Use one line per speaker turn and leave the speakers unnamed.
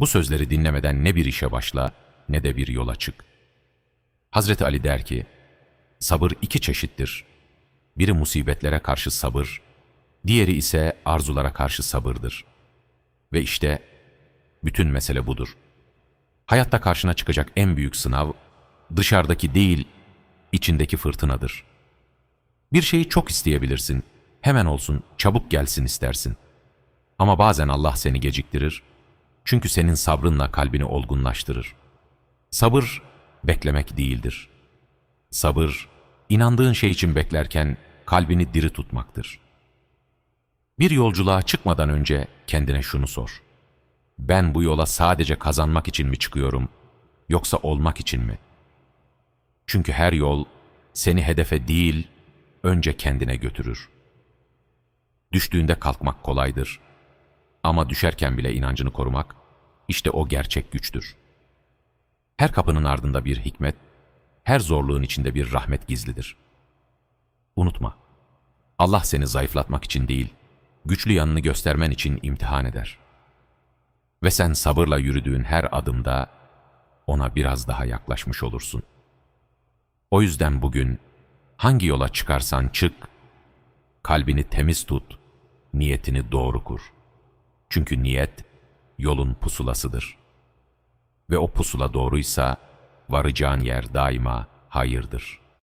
Bu sözleri dinlemeden ne bir işe başla ne de bir yola çık. Hazreti Ali der ki, sabır iki çeşittir. Biri musibetlere karşı sabır, diğeri ise arzulara karşı sabırdır. Ve işte bütün mesele budur. Hayatta karşına çıkacak en büyük sınav, dışarıdaki değil, içindeki fırtınadır. Bir şeyi çok isteyebilirsin, hemen olsun, çabuk gelsin istersin. Ama bazen Allah seni geciktirir, çünkü senin sabrınla kalbini olgunlaştırır. Sabır, beklemek değildir. Sabır, inandığın şey için beklerken kalbini diri tutmaktır. Bir yolculuğa çıkmadan önce kendine şunu sor. Ben bu yola sadece kazanmak için mi çıkıyorum, yoksa olmak için mi? Çünkü her yol seni hedefe değil, önce kendine götürür. Düştüğünde kalkmak kolaydır. Ama düşerken bile inancını korumak, işte o gerçek güçtür. Her kapının ardında bir hikmet, her zorluğun içinde bir rahmet gizlidir. Unutma, Allah seni zayıflatmak için değil, güçlü yanını göstermen için imtihan eder. Ve sen sabırla yürüdüğün her adımda ona biraz daha yaklaşmış olursun. O yüzden bugün hangi yola çıkarsan çık, kalbini temiz tut, niyetini doğru kur. Çünkü niyet yolun pusulasıdır. Ve o pusula doğruysa varacağın yer daima hayırdır.''